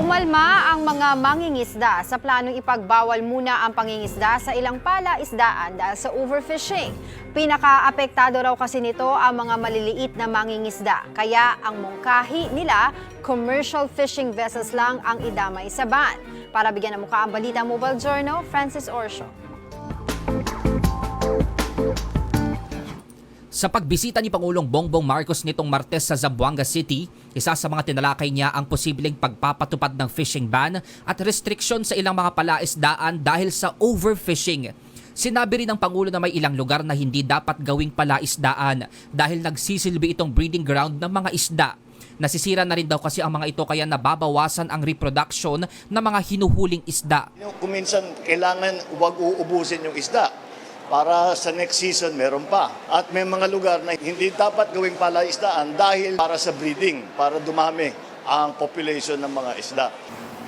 Umalma ang mga mangingisda sa planong ipagbawal muna ang pangingisda sa ilang palaisdaan dahil sa overfishing. Pinaka-apektado raw kasi nito ang mga maliliit na mangingisda. Kaya ang mungkahi nila, commercial fishing vessels lang ang idamay sa ban. Para bigyan ng mukha ang Balita Mobile Journal, Francis Orsio. Sa pagbisita ni Pangulong Bongbong Marcos nitong Martes sa Zamboanga City, isa sa mga tinalakay niya ang posibleng pagpapatupad ng fishing ban at restriksyon sa ilang mga palaisdaan dahil sa overfishing. Sinabi rin ng Pangulo na may ilang lugar na hindi dapat gawing palaisdaan dahil nagsisilbi itong breeding ground ng mga isda. Nasisira na rin daw kasi ang mga ito kaya nababawasan ang reproduction ng mga hinuhuling isda. Yung Kung minsan kailangan wag uubusin yung isda para sa next season meron pa. At may mga lugar na hindi dapat gawing palaisdaan dahil para sa breeding, para dumami ang population ng mga isda.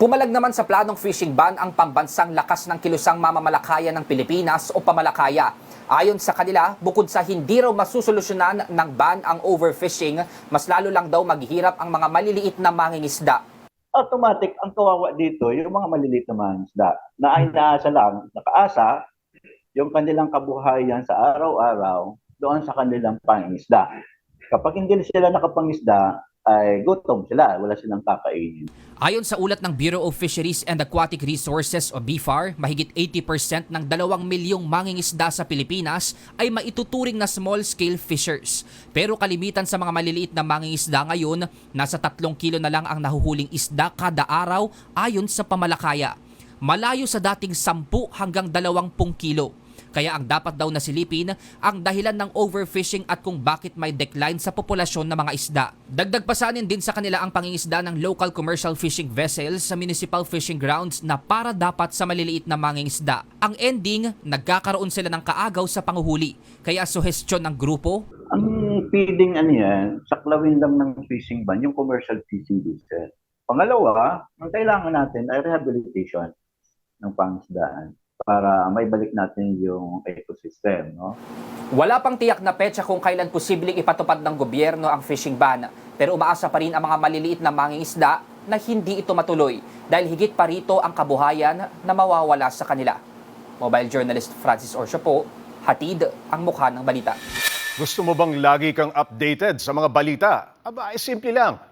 Pumalag naman sa planong fishing ban ang pambansang lakas ng kilusang mamamalakaya ng Pilipinas o pamalakaya. Ayon sa kanila, bukod sa hindi raw masusolusyonan ng ban ang overfishing, mas lalo lang daw maghihirap ang mga maliliit na mangingisda. automatic ang kawawa dito yung mga maliliit na mga isda na ay naasa lang, nakaasa yung kanilang kabuhayan sa araw-araw doon sa kanilang pangisda. Kapag hindi sila nakapangisda, ay gutom sila, wala silang kakainin. Ayon sa ulat ng Bureau of Fisheries and Aquatic Resources o BFAR, mahigit 80% ng 2 milyong mangingisda sa Pilipinas ay maituturing na small-scale fishers. Pero kalimitan sa mga maliliit na mangingisda ngayon, nasa 3 kilo na lang ang nahuhuling isda kada araw ayon sa pamalakaya. Malayo sa dating 10 hanggang 20 kilo. Kaya ang dapat daw nasilipin ang dahilan ng overfishing at kung bakit may decline sa populasyon ng mga isda. Dagdag pasanin din sa kanila ang pangingisda ng local commercial fishing vessels sa municipal fishing grounds na para dapat sa maliliit na mangingisda. Ang ending, nagkakaroon sila ng kaagaw sa panguhuli. Kaya suhestyon ng grupo, Ang feeding ano yan, saklawin lang ng fishing ban, yung commercial fishing business. Pangalawa, ang kailangan natin ay rehabilitation ng pangisdaan para may balik natin yung ecosystem, no? Wala pang tiyak na petsa kung kailan posibleng ipatupad ng gobyerno ang fishing ban. Pero umaasa pa rin ang mga maliliit na mangingisda na hindi ito matuloy dahil higit pa rito ang kabuhayan na mawawala sa kanila. Mobile journalist Francis Orsio po, hatid ang mukha ng balita. Gusto mo bang lagi kang updated sa mga balita? Aba, ay simple lang.